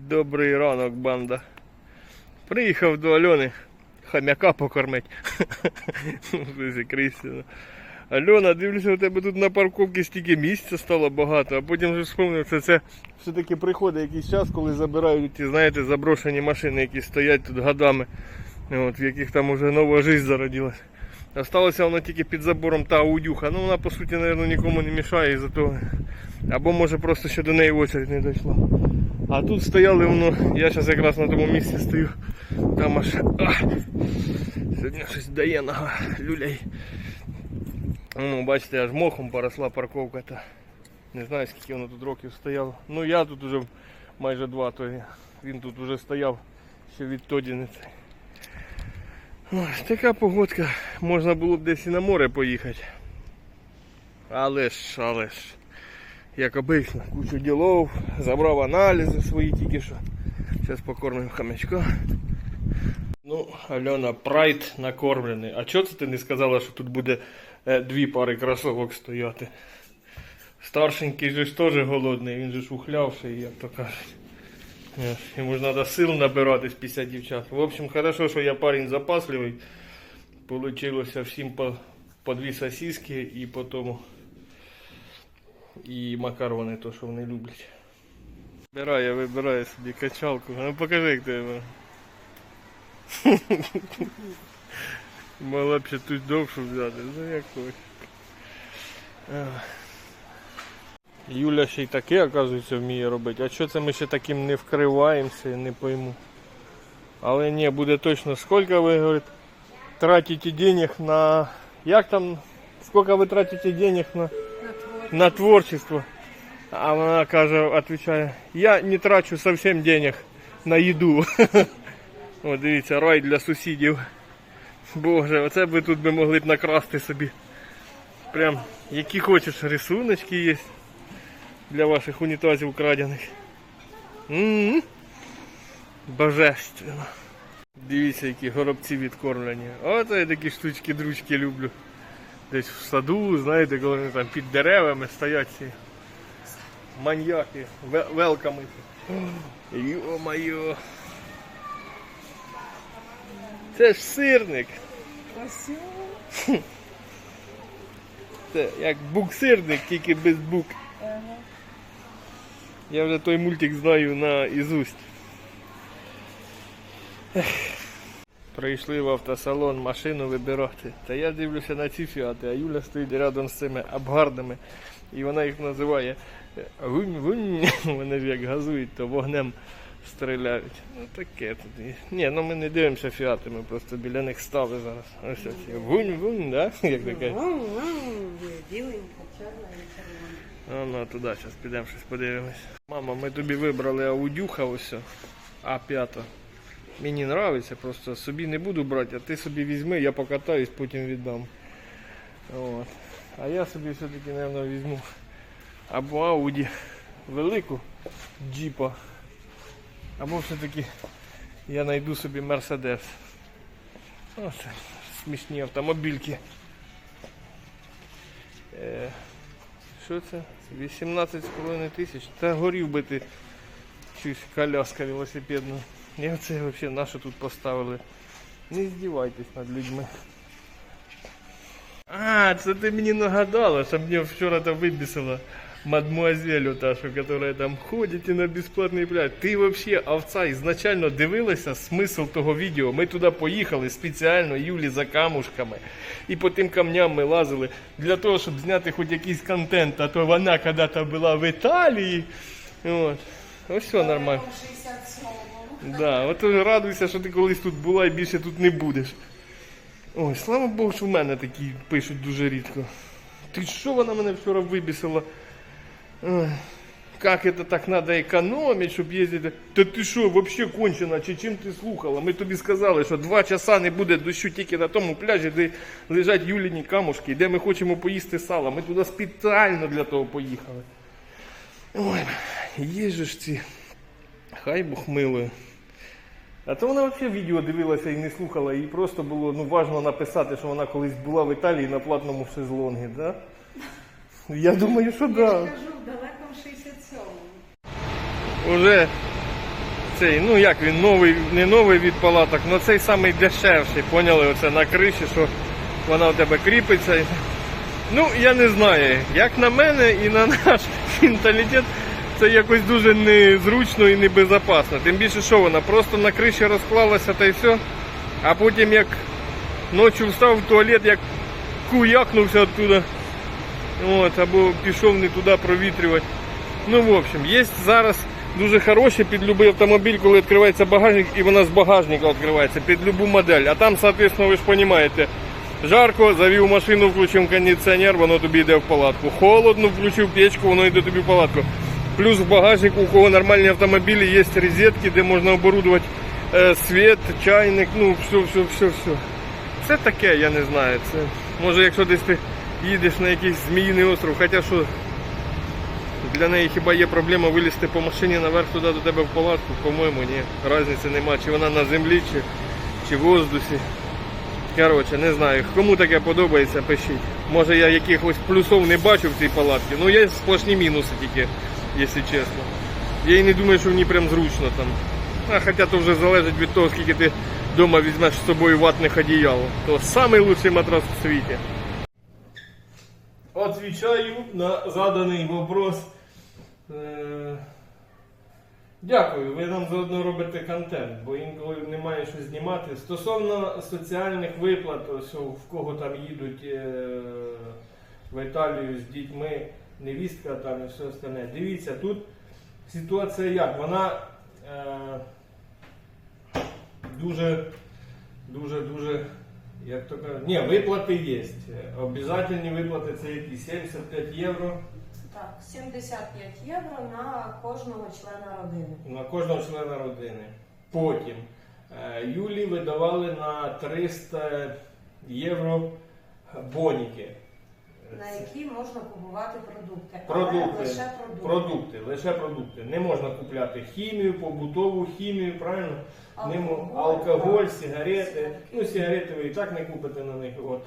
Добрий ранок, банда. Приїхав до Альони хам'яка покормить. Альона, дивлюся, у тебе тут на парковці стільки місця стало багато, а потім вже вспомнив, що це все-таки приходить якийсь час, коли забирають ті, знаєте, заброшені машини, які стоять тут годами, от, в яких там уже нова життя зародилась. Осталося воно тільки під забором та аудюха. Ну вона по суті, мабуть, нікому не мішає із-за. Або може просто ще до неї очередь не дійшла. А тут стояли воно, я зараз якраз на тому місці стою. Там аж. А, сьогодні щось дає нога люлей. Ну, бачите, аж мохом поросла парковка. Та. Не знаю скільки воно тут років стояло. Ну я тут уже майже два, то він тут вже стояв ще відтоді не цей. Ось така погодка. Можна було б десь і на море поїхати. Але ж, але ж. Як обично, кучу ділов, забрав аналізи свої тільки що. Зараз покормимо хамячка. Ну, Альона, прайд накормлений. А чого це ти не сказала, що тут буде е, дві пари кросовок стояти? Старшенький же ж теж голодний, він же ж ухлявший, як то кажуть. Е, Йому ж треба сил набирати з 50 дівчат. В общем, хорошо, що я парень запасливий. Получилося всім по, по дві сосиски і по тому і макарони, то що вони люблять. Вибирає, вибирає собі качалку. Ну покажи, як тебе. Могла б ще тут довшу взяти, ну як. Юля ще й таке, оказується, вміє робити. А що це ми ще таким не вкриваємося, я не пойму. Але ні, буде точно. Скільки ви говорите, тратите денег на. Як там? Скільки ви тратите денег на, на творчество? А вона каже, відповідає, я не трачу зовсім денег на їду. О, дивіться, рай для сусідів. Боже, оце ви тут би могли б накрасти собі. Прям які хочеш рисуночки є для ваших унітазів крадених. М-м-м. Божественно. Дивіться, які горобці відкормлені. Оце я такі штучки-дручки люблю. Десь в саду, знаєте, коли вони там під деревами стоять ці маньяки, ве- велками. Йо-моє. Це ж сирник. Красиво. Це як буксирник, тільки без бук. Я вже той мультик знаю на ізусть. Прийшли в автосалон машину вибирати. Та я дивлюся на ці фіати, а Юля стоїть рядом з цими абгардами. І вона їх називає е, гунь-гунь. Вони ж як газують, то вогнем стріляють. Ну таке тут. Ні, ну ми не дивимося фіати, ми просто біля них стали зараз. Ось оці. Гунь-гунь, да? Як таке? А ну туди зараз підемо щось подивимось. Мама, ми тобі вибрали аудюха ось. А5. Мені подобається, просто собі не буду брати, а ти собі візьми, я покатаюсь, потім віддам. От. А я собі все-таки, мабуть, візьму або Ауді велику джіпа, або все-таки я знайду собі Мерседес. Оце смішні автомобільки. Е, що це? 18,5 тисяч. Та горів би ти щось коляска велосипедна. І оце взагалі нашу тут поставили. Не здівайтесь над людьми. А, це ти мені нагадала, що мені вчора там вибісила мадмуазель та, що, которая там ходить на безплатний пляж. Ти вообще овца ізначально дивилася смисл того відео. Ми туди поїхали спеціально Юлі за камушками. І по тим камням ми лазили для того, щоб зняти хоч якийсь контент, а то вона коли-то була в Італії. От. Ось все нормально. 67-му. Да, от радуйся, що ти колись тут була і більше тут не будеш. Ой, слава Богу, що в мене такі пишуть дуже рідко. Ти що вона мене вчора вибісила? Как это так надо економити, щоб їздити? Та ти що, взагалі кончена, чи чим ти слухала? Ми тобі сказали, що два часа не буде дощу тільки на тому пляжі, де лежать Юліні камушки, де ми хочемо поїсти сало. Ми туди спеціально для того поїхали. Ой, ж ці. Хай Бог милує. А то вона взагалі відео дивилася і не слухала, їй просто було ну, важливо написати, що вона колись була в Італії на платному шезлонгі, да? Я думаю, що Я ж да. кажу, в далекому 67-му. Уже цей, ну як він, новий, не новий від палаток, але цей самий дешевший, поняли? Оце на криші, що вона у тебе кріпиться. Ну, я не знаю, як на мене і на наш менталітет, це якось дуже незручно і небезпечно. Тим більше, що вона просто на криші розклалася та й все, а потім як ночі встав в туалет, як куякнувся оттуда. От, або пішов не туди провітрювати. Ну, в общем, є зараз дуже хороші під будь-який автомобіль, коли відкривається багажник, і вона з багажника відкривається під будь-яку модель. А там, соответственно, ви ж розумієте, жарко, завів машину, включив кондиціонер, воно тобі йде в палатку. Холодно, включив печку, воно йде тобі в палатку. Плюс в багажнику, у кого нормальні автомобілі, є розетки, де можна оборудувати е, світ, чайник, ну все, все, все, все. Це таке, я не знаю. Це може, якщо десь ти їдеш на якийсь зміїний остров, хоча що для неї хіба є проблема вилізти по машині наверх туди до тебе в палатку? По-моєму, ні. Разниці нема, чи вона на землі, чи, чи в воздусі. Коротше, не знаю. Кому таке подобається, пишіть. Може я якихось плюсов не бачу в цій палатці. Ну є сплошні мінуси тільки, якщо чесно. Я і не думаю, що в ній прям зручно там. А хоча то вже залежить від того, скільки ти вдома візьмеш з собою ватних одіял. То лучший матрас в світі. Отвічаю на заданий вопрос. Е, Дякую, ви нам заодно робите контент, бо інколи немає що знімати. Стосовно соціальних виплат, ось в кого там їдуть е, в Італію з дітьми, невістка там і все остальне. Дивіться, тут ситуація як? Вона е, дуже, дуже, дуже, як то кажуть, ні, виплати є. Обязательні виплати це які 75 євро. Так, 75 євро на кожного члена родини. на кожного члена родини. Потім е, Юлі видавали на 300 євро боніки. На які можна купувати продукти. Продукти. Але лише продукти. Продукти, лише продукти. Не можна купляти хімію, побутову хімію, правильно? Не мо- Алкоголь, алкоголь, так. сигарети. Ну, сигарети ви і так не купите на них. От.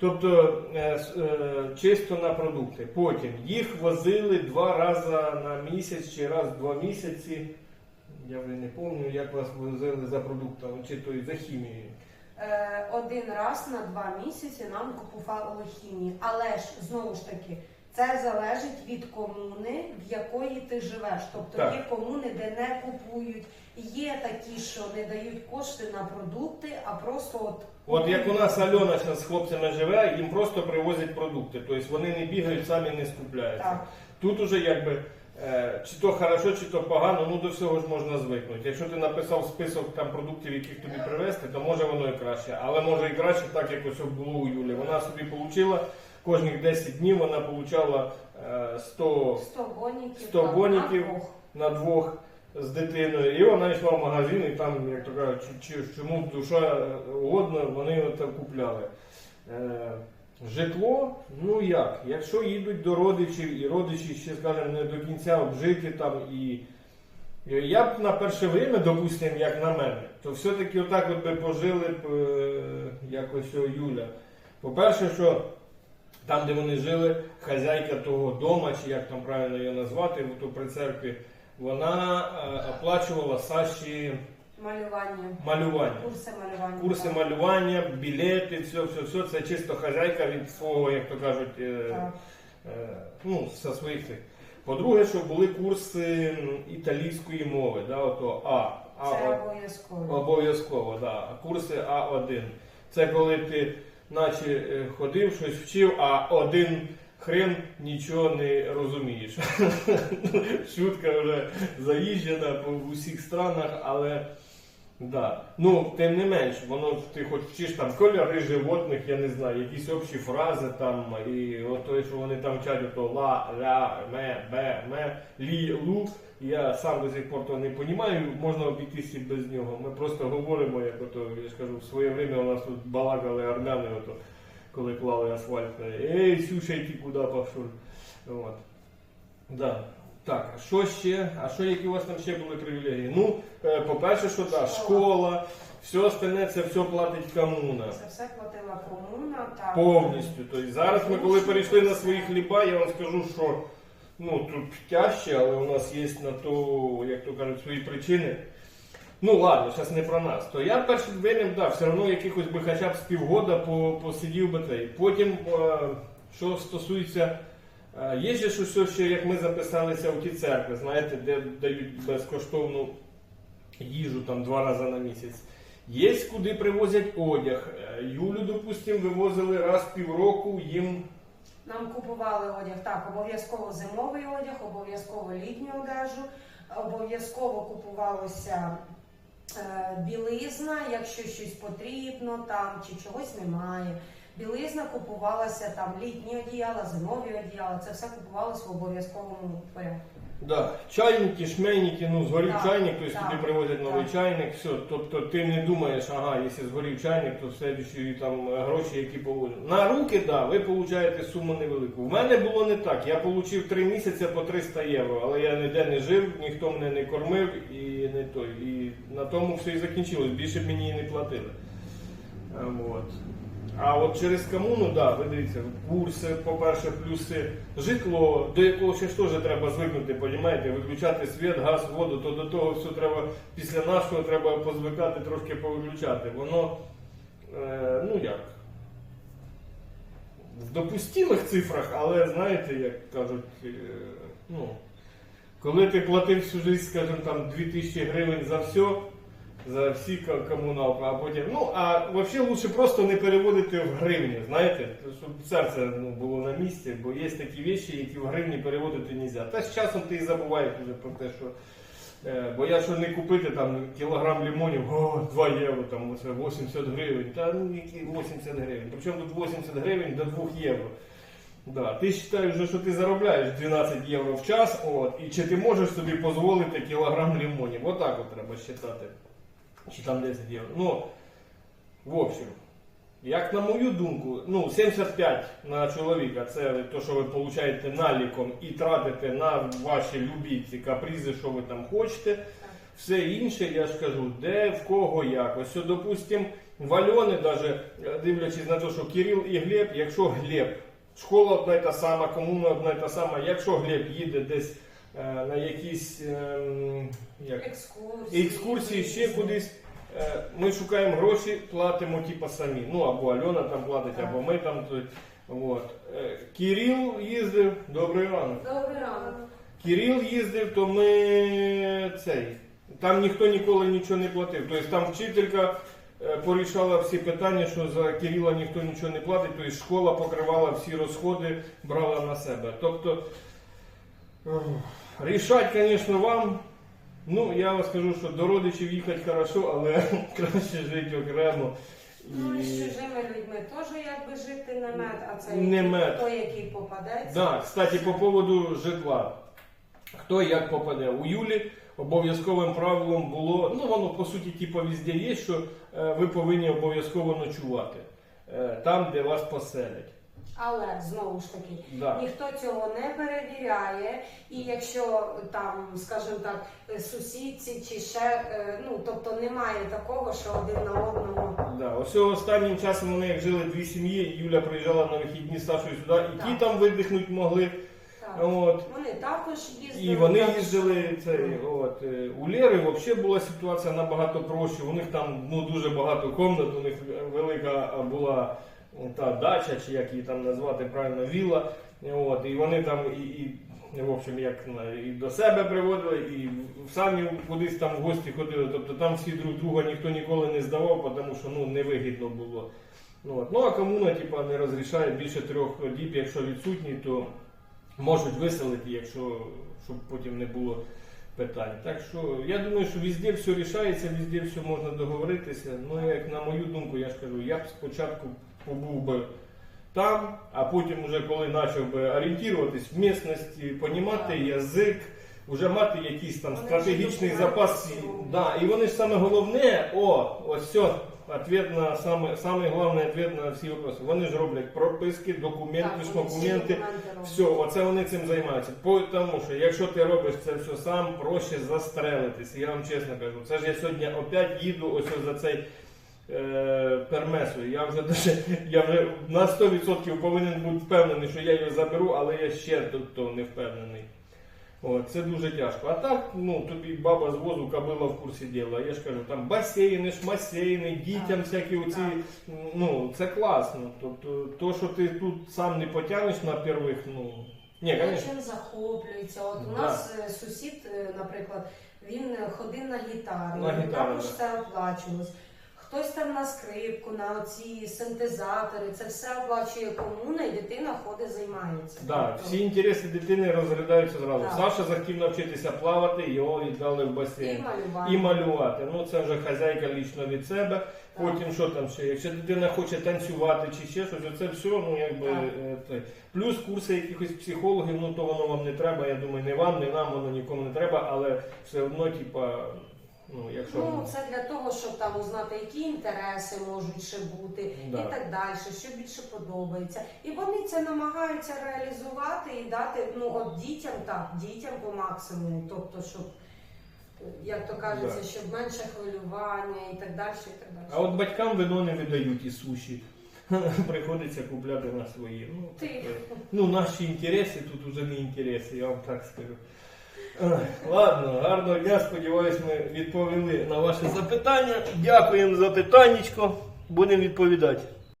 Тобто е, с- е, чисто на продукти. Потім їх возили два рази на місяць чи раз в два місяці. Я вже не пам'ятаю, як вас возили за продуктами, чи то й за хімією. Е, один раз на два місяці нам купували хімію. Але ж знову ж таки, це залежить від комуни, в якої ти живеш. Тобто Так. є комуни, де не купують. Є такі, що не дають кошти на продукти, а просто от От як у нас Альона з хлопцями живе, їм просто привозять продукти. Тобто вони не бігають, самі не скупляються. Так. Тут уже якби чи то хорошо, чи то погано, ну до всього ж можна звикнути. Якщо ти написав список там продуктів, яких тобі привезти, то може воно і краще. Але може і краще, так як ось було у Юлі. Вона собі отримала кожних 10 днів вона отримала е, 100 100 боніків. 100 боніків. на двох. на двох з дитиною. І вона йшла в магазин, і там, як то кажуть, чому душа угодно, вони от там купляли. Е, житло, ну як, якщо їдуть до родичів, і родичі ще, скажімо, не до кінця обжиті там і. і Я б на перше время, допустим, як на мене, то все-таки отак от би пожили б е, якось Юля. По-перше, що там, де вони жили, хазяйка того дома, чи як там правильно її назвати, то при церкві, вона е, оплачувала Саші Малювання. малювання. Курси малювання. Курси малювання, білети, все, все, все. Це чисто хазяйка від свого, як то кажуть, е, е, ну, со своїх цих. По-друге, що були курси італійської мови, да, ото А. А Це от- обов'язково. Обов'язково, да. Курси А1. Це коли ти наче е, ходив, щось вчив, а один хрен нічого не розумієш. Шутка вже заїжджена по усіх странах, але да. Ну, тим не менш, воно ти хоч вчиш там кольори животних, я не знаю, якісь общі фрази там, і от той, що вони там вчать, то ла, ля, ме, бе, ме, лі, лу. Я сам до сих пор то не розумію, можна обійтися без нього. Ми просто говоримо, як ото, я ж кажу, в своє время у нас тут балакали армяни, ото, коли клали асфальт. Ей, Сюша, ти куди пішов? От. Да. Так, а що ще? А що які у вас там ще були привілегії? Ну, е, по-перше, що так, школа, все остальне це все платить комуна. Це все платила комуна. Так. Повністю. Тобто зараз ми коли перейшли на свої хліба, я вам скажу, що ну, тут тяжче, але у нас є на то, як то кажуть, свої причини. Ну ладно, зараз не про нас. То я перший винен, да, все одно якихось би хоча б з півгода посидів би цей. Потім, е, що стосується, є же щось, ще, як ми записалися у ті церкви, знаєте, де дають безкоштовну їжу там два рази на місяць. Є куди привозять одяг. Е, Юлю, допустимо, вивозили раз в півроку їм. Нам купували одяг, так, обов'язково зимовий одяг, обов'язково літню одежу, обов'язково купувалося е, білизна, якщо щось потрібно там чи чогось немає. Білизна купувалася там літні одіяла, зимові одіяла. Це все купувалося в обов'язковому порядку. Да, чайники, шмейники, ну згорів Так, чайник, тобто тобі привозять новий так. чайник, все. Тобто ти не думаєш, ага, якщо згорів чайник, то в там гроші, які положені. На руки, да, ви получаєте суму невелику. В мене було не так. Я отримав 3 місяці по 300 євро, але я ніде не жив, ніхто мене не кормив і не той. І на тому все і закінчилось. Більше мені і не платили. Вот. А от через комуну, да, ви дивіться, курси, по-перше, плюси, житло, до якого ще ж теж треба звикнути, понімаєте, виключати світ, газ, воду, то до того все треба, після нашого треба позвикати, трошки повиключати. Воно, е, ну як, в допустимих цифрах, але знаєте, як кажуть, е, ну, коли ти платив всю життя, скажімо, там 2000 гривень за все, за всі комуналки, а потім. Ну, а взагалі лучше просто не переводити в гривні, знаєте, щоб серце ну, було на місці, бо є такі речі, які в гривні переводити не можна. Та з часом ти і забуваєш вже про те, що. е, Бо я що не купити там кілограм лимонів, о, 2 євро, там оце 80 гривень. Та ну які 80 гривень. Причому тут 80 гривень до 2 євро. Да. Ти вважаєш, що ти заробляєш 12 євро в час, от, і чи ти можеш собі дозволити кілограм лимонів. Отак от треба вважати. Чи там 10 євро. Ну, в общем, як на мою думку, ну, 75 на чоловіка це те, що ви получаєте наліком і тратите на ваші любі ці капризи, що ви там хочете. Все інше, я ж кажу, де в кого як. Що, допустим, в Альони, даже, е, дивлячись на те, що Кирил і Глеб, якщо Глеб, школа одна й та сама, комуна одна й та сама, якщо Глеб їде десь на якісь ем, як, Екскурсії. екскурсії ще кудись. Е, Ми шукаємо гроші, платимо типа самі. Ну або Альона там платить, або ми там. От. Е, Кирил їздив, добрий ранок. Добрий ранок. Кирил їздив, то ми цей. Там ніхто ніколи нічого не платив. Тобто там вчителька е, порішала всі питання, що за Кирила ніхто нічого не платить, тобто школа покривала всі розходи, брала на себе. Тобто рішать, звісно, вам. Ну, я вам скажу, що до родичів їхати хорошо, але краще жити окремо. Ну і з чужими людьми теж якби жити не мед, а це Не мед. той, який попадеться. Да, кстати, по поводу житла. Хто як попаде? У Юлі обов'язковим правилом було, ну воно по суті типу везде є, що е, ви повинні обов'язково ночувати е, там, де вас поселять. Але знову ж таки, Да. ніхто цього не перевіряє, і якщо там, скажімо так, сусідці чи ще, е, ну тобто немає такого, що один на одного. Да. Ось останнім часом вони як жили дві сім'ї, Юля приїжджала на вихідні з Сашою сюди, і ті там видихнути могли. Так. От. Вони також їздили. І вони так їздили цей, от, е, у Лєри взагалі була ситуація набагато проще. У них там ну, дуже багато комнат, у них велика була та дача, чи як її там назвати правильно, вілла. От, і вони там і, і в общем, як і до себе приводили, і самі кудись там в гості ходили. Тобто там всі друг друга ніхто ніколи не здавав, тому що ну, невигідно було. Ну, от. ну а комуна типа, не розрішає більше трьох діб, якщо відсутні, то можуть виселити, якщо щоб потім не було питань. Так що я думаю, що везде все рішається, везде все можна договоритися. Ну, як на мою думку, я ж кажу, я б спочатку побув би там, а потім, уже коли почав би орієнтуватись в місності, понімати язик, вже мати якийсь там Вони стратегічний запас. Да, і вони ж саме головне, о, ось все. Ответ на саме, саме головний ответ на всі вопроси. Вони ж роблять прописки, документи, Так, вони всі документи роблять. Все, оце вони цим займаються. По- Тому що якщо ти робиш це все сам, проще застрелитися. Я вам чесно кажу. Це ж я сьогодні опять їду ось за цей е, пермесою. Я вже даже, я вже на 100% повинен бути впевнений, що я його заберу, але я ще до того не впевнений. О, це дуже тяжко. А так, ну тобі баба з возу кабила в курсі діла. Я ж кажу, там басейни, шмасейни, дітям всякі оці. Ну, це класно. Тобто, то, що ти тут сам не потягнеш на первих, ну. Ні. Чим захоплюється. От у Да. нас е, сусід, е, наприклад, він ходив на гітару, На гітару, також да. все оплачувалось. Хтось там на скрипку, на ці синтезатори, це все оплачує комуна, і дитина ходить, займається. Да, всі інтереси дитини розглядаються зразу. Так. Саша захотів навчитися плавати, його віддали в і басейн. І малювати. Ну це вже хазяйка лічно від себе. Потім що там ще? Якщо дитина хоче танцювати чи ще щось, оце все, ну якби Так. е, плюс курси якихось психологів, ну то воно вам не треба. Я думаю, не вам, не нам, воно нікому не треба, але все одно, типа, ну якщо Ну, це для того, щоб там узнати, які інтереси можуть ще бути, Да. і так далі, що більше подобається. І вони це намагаються реалізувати і дати ну от дітям так, дітям по максимуму, тобто, щоб як то кажеться, Да. щоб менше хвилювання і так далі. І так далі. а от батькам вино не видають і суші. Приходиться купляти на свої. Ну, Ти. таке. ну наші інтереси тут уже не інтереси, я вам так скажу. Ладно, гарного дня. Сподіваюсь, ми відповіли на ваше запитання. Дякуємо за питаннячко. Будемо відповідати.